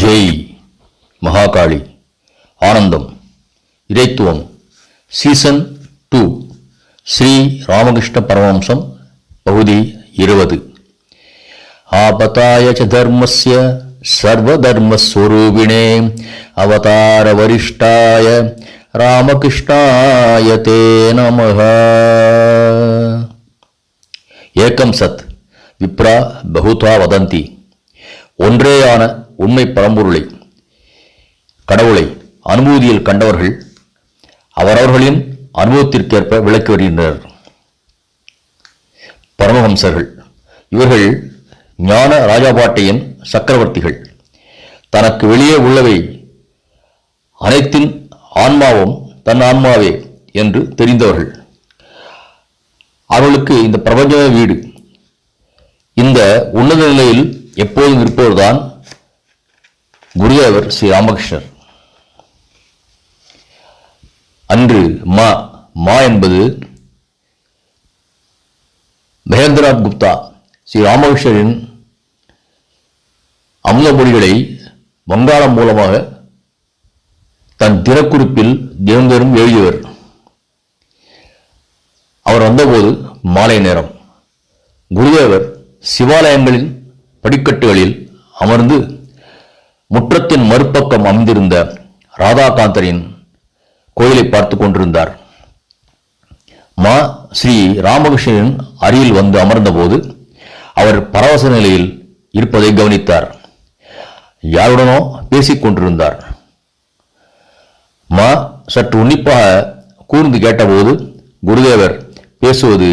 ஜெய் மகாகாளி ஆனந்தம் இறைத்துவம் season two Sri Ramakrishna Paramahamsa பகுதி இருபது. ஆபத்தாய ச தர்மஸ்ய சர்வதர்மஸ்வரூபிணே அவதார வரிஷ்டாய ராமகிருஷ்ணாய தே நம ஏக்கம் சத் விப்ரா பகுதா வதந்தி. ஒன்றேயான உண்மை பரம்பொருளை கடவுளை அனுபூதியில் கண்டவர்கள் அவரவர்களின் அனுபவத்திற்கேற்ப விளக்கி வருகின்றனர். பரமஹம்சர்கள் இவர்கள் ஞான ராஜாபாட்டையின் சக்கரவர்த்திகள். தனக்கு வெளியே உள்ளவை அனைத்தின் ஆன்மாவும் தன் ஆன்மாவே என்று தெரிந்தவர்கள். அவர்களுக்கு இந்த பிரபஞ்ச வீடு இந்த உன்னத நிலையில் எப்போதும் இருப்பவர்தான் குருதேவர் ஸ்ரீ ராமகிருஷ்ணர். அன்று மா மா என்பது மகேந்திரநாத் குப்தா ஸ்ரீ ராமகிருஷ்ணரின் அமுத மொழிகளை வங்காளம் மூலமாக தன் திறக்குறிப்பில் தினந்தோறும் எழுதியவர். அவர் வந்தபோது மாலை நேரம். குருதேவர் சிவாலயங்களின் படிக்கட்டுகளில் அமர்ந்து முற்றத்தின் மறுபக்கம் அமைந்திருந்த ராதாகாந்தரின் கோயிலை பார்த்து கொண்டிருந்தார். மா ஸ்ரீ ராமகிருஷ்ணனின் அருகில் வந்து அமர்ந்தபோது அவர் பரவச நிலையில் இருப்பதை கவனித்தார். யாருடனோ பேசிக் கொண்டிருந்தார். மா சற்று உன்னிப்பாக கூர்ந்து கேட்டபோது குருதேவர் பேசுவது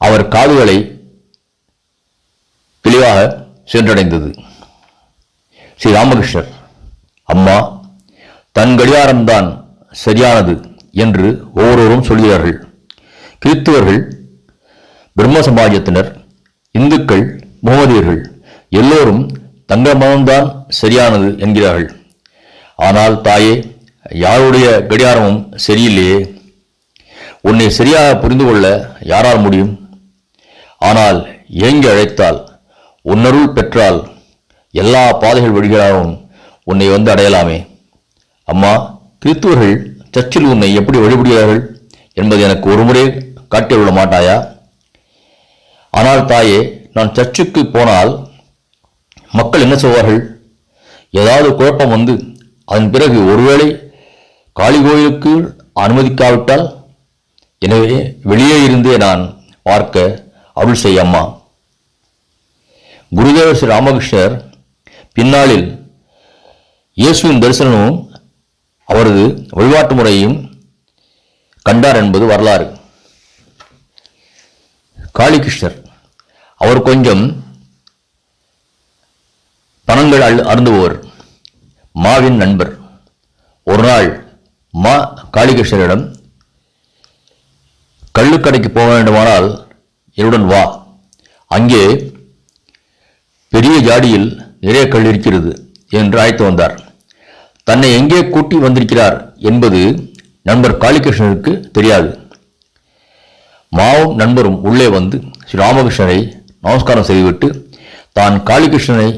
அவர் காதுகளை தெளிவாக சென்றடைந்தது. ஸ்ரீ ராமகிருஷ்ணர். அம்மா தன் கடிகாரம்தான் சரியானது என்று ஒவ்வொருவரும் சொல்கிறார்கள். கிறிஸ்துவர்கள் பிரம்ம சமாஜத்தினர் இந்துக்கள் முகமதியர்கள் எல்லோரும் தங்கள் மதம்தான் சரியானது என்கிறார்கள். ஆனால் தாயே யாருடைய கடிகாரமும் சரியில்லையே? உன்னை சரியாக புரிந்து கொள்ள யாரால் முடியும்? ஆனால் ஏங்கி அழைத்தால் உன்னருள் பெற்றால் எல்லா பாதைகள் வழிகளாகவும் உன்னை வந்து அடையலாமே. அம்மா கிறித்துவர்கள் சர்ச்சில் உன்னை எப்படி வழிபடுகிறார்கள் என்பது எனக்கு ஒருமுறை காட்டியுள்ள மாட்டாயா? ஆனால் தாயே நான் சர்ச்சுக்கு போனால் மக்கள் என்ன செய்வார்கள் ஏதாவது குழப்பம் வந்து அதன் பிறகு ஒருவேளை காளி கோயிலுக்கு அனுமதிக்காவிட்டால்? எனவே வெளியே இருந்தே நான் பார்க்க அருள் செய்யம்மா குருதேவர் ஸ்ரீ ராமகிருஷ்ணர் பின்னாளில் இயேசுவின் தரிசனமும் அவரது வழிபாட்டு முறையும் கண்டார் என்பது வரலாறு. காளிகிருஷ்ணர் அவர் கொஞ்சம் பணங்கள் அழு அருந்துபவர் மாவின் நண்பர். ஒரு நாள் மா காளிகிருஷ்ணரிடம் கள்ளுக்கடைக்கு போக வேண்டுமானால் என்னுடன் வா. அங்கே பெரிய ஜாடியில் நிறைய கல் இருக்கிறது என்று அழைத்து வந்தார். தன்னை எங்கே கூட்டி வந்திருக்கிறார் என்பது நண்பர் காளிகிருஷ்ணனுக்கு தெரியாது. மாவும் நண்பரும் உள்ளே வந்து ஸ்ரீ ராமகிருஷ்ணனை நமஸ்காரம் செய்துவிட்டு தான் காளிகிருஷ்ணனை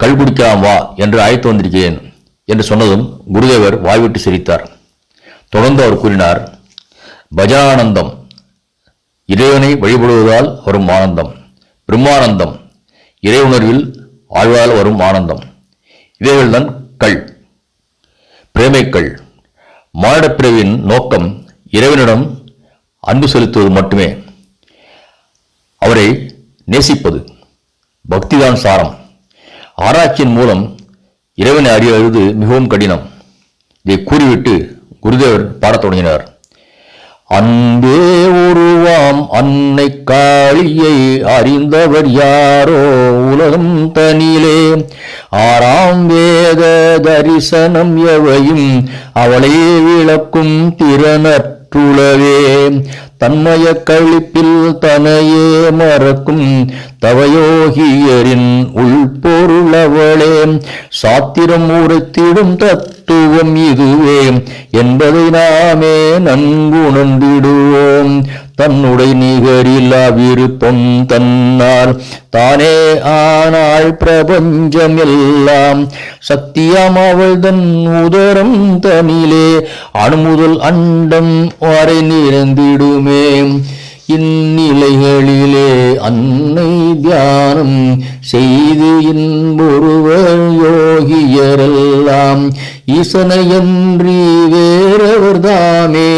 கல் குடிக்கலாம் வா என்று அழைத்து வந்திருக்கிறேன் என்று சொன்னதும் குருதேவர் வாய்விட்டு சிரித்தார். தொடர்ந்து அவர் கூறினார் பஜனானந்தம் இறைவனை வழிபடுவதால் வரும் ஆனந்தம் பிரம்மானந்தம் இறைவுணர்வில் வாழ்வால் வரும் ஆனந்தம். இவைகள்தான் கள் பிரேமைக்கள் மானிடப்பிரிவின் நோக்கம் இறைவனிடம் அன்பு செலுத்துவது மட்டுமே. அவரை நேசிப்பது பக்திதான் சாரம். ஆராய்ச்சியின் மூலம் இறைவனை அறிவது மிகவும் கடினம். இதை கூறிவிட்டு குருதேவர் பாடத் தொடங்கினார். அன்பே உருவாம் அன்னை காளியை அறிந்தவர் யாரோ? உலகம் தனிலே. ஆறாம் வேத தரிசனம் எவையும் அவளே விளக்கும் திறனற்றுளவே. தன்மய கழிப்பில் தனையே மறக்கும் தவயோகியரின் உள்பொருளவளே சாத்திரம் உரைத்திடும் தத்துவம் இதுவே. என்பதை நாமே நன்குணர்ந்திடுவோம். தன்னுடை நிகரில்லா விருப்பம் தன்னால் தானே ஆனாள் பிரபஞ்சம் எல்லாம். சத்தியம் அவள் தன் உதரம் தனிலே. அணுமுதல் அண்டம் வரை நிறைந்திடுமே இந்நிலைகளிலே அன்னை தியானம் செய்து இன்பொருவர் யோகியரெல்லாம். இசனையன்றி வேறவர் தாமே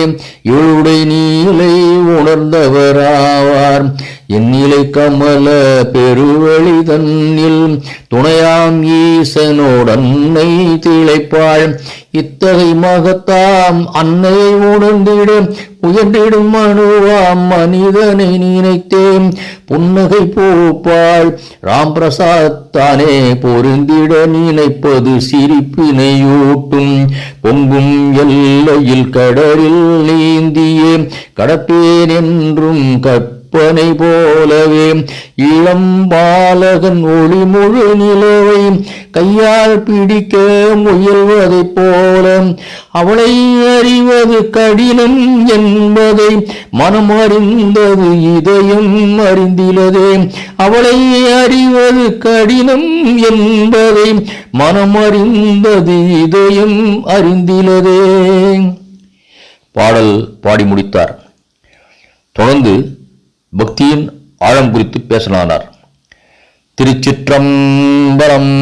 இவளுடைய நீலை உணர்ந்தவராவார். எந்நிலை கமல பெருவழி தன்னில் துணையாம் ஈசனோடன்னை திளைப்பாள். இத்தகை மகத்தாம் அன்னையை உணர்ந்திட உயர்ந்திடும் மனுவாம் மனிதனை நினைத்தேன். புன்னகை பூப்பாள் ராம் பிரசாத் தானே பொருந்திட நினைப்பது சிரிப்பினையூட்டும் பொங்கும் எல்லையில் கடலில் நீந்தியே கடப்பேன் என்றும் கற்ப கற்பனை போலவே இளம் பாலகன் ஒளி முழு நிலவை கையால் பிடிக்க முயல்வதைப் போல அவளை அறிவது கடினம் என்பதை மனம் அறிந்தது இதயம் அறிந்திலதே. அவளை அறிவது கடினம் என்பதை மனம் அறிந்தது இதயம் அறிந்திலதே. பாடல் பாடி முடித்தார். தொடர்ந்து பக்தியின் ஆழம் குறித்து பேசலானார். திருச்சிற்றம்பலம்